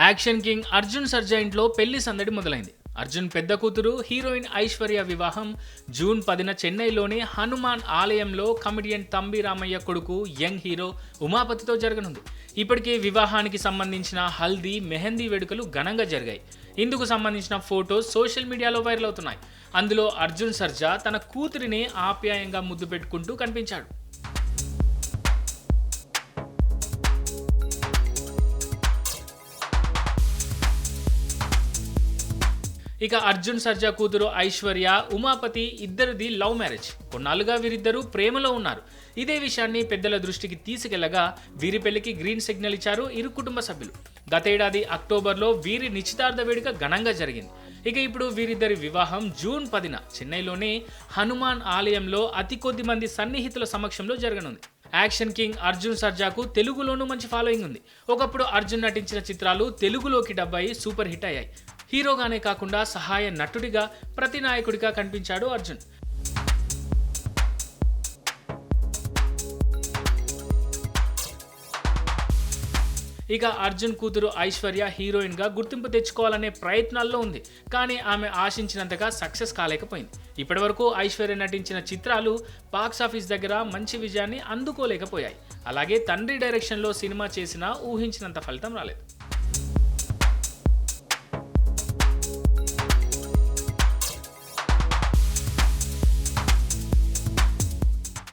Action king Arjun Sarja ఇంట్లో పెళ్ళి సందడి మొదలైంది. అర్జున్ పెద్ద కూతురు హీరోయిన్ ఐశ్వర్య వివాహం జూన్ పదిన చెన్నైలోని హనుమాన్ ఆలయంలో కమెడియన్ తంబి రామయ్య కొడుకు యంగ్ హీరో ఉమాపతితో జరగనుంది. ఇప్పటికే వివాహానికి సంబంధించిన హల్దీ మెహందీ వేడుకలు ఘనంగా జరిగాయి. ఇందుకు సంబంధించిన ఫోటోస్ సోషల్ మీడియాలో వైరల్ అవుతున్నాయి. అందులో అర్జున్ సర్జా తన కూతురిని ఆప్యాయంగా ముద్దు పెట్టుకుంటూ కనిపించాడు. ఇక అర్జున్ సర్జా కూతురు ఐశ్వర్య ఉమాపతి ఇద్దరిది లవ్ మ్యారేజ్. కొన్నాళ్ళుగా వీరిద్దరూ ప్రేమలో ఉన్నారు. ఇదే విషయాన్ని పెద్దల దృష్టికి తీసుకెళ్ళగా వీరి పెళ్ళికి గ్రీన్ సిగ్నల్ ఇచ్చారు ఇరు కుటుంబ సభ్యులు. గతేడాది అక్టోబర్లో వీరి నిశ్చితార్థ వేడుక ఘనంగా జరిగింది. ఇక ఇప్పుడు వీరిద్దరి వివాహం జూన్ పదిన చెన్నైలోని హనుమాన్ ఆలయంలో అతి కొద్ది మంది సన్నిహితుల సమక్షంలో జరగనుంది. యాక్షన్ కింగ్ అర్జున్ సర్జాకు తెలుగులోనూ మంచి ఫాలోయింగ్ ఉంది. ఒకప్పుడు అర్జున్ నటించిన చిత్రాలు తెలుగులోకి డబ్బాయి సూపర్ హిట్ అయ్యాయి. హీరోగానే కాకుండా సహాయ నటుడిగా ప్రతినాయకుడిగా కనిపించాడు అర్జున్. ఇక అర్జున్ కూతురు ఐశ్వర్య హీరోయిన్గా గుర్తింపు తెచ్చుకోవాలనే ప్రయత్నాల్లో ఉంది. కానీ ఆమె ఆశించినంతగా సక్సెస్ కాలేకపోయింది. ఇప్పటివరకు ఐశ్వర్య నటించిన చిత్రాలు బాక్స్ ఆఫీస్ దగ్గర మంచి విజయాన్ని అందుకోలేకపోయాయి. అలాగే తండ్రి డైరెక్షన్లో సినిమా చేసినా ఊహించినంత ఫలితం రాలేదు.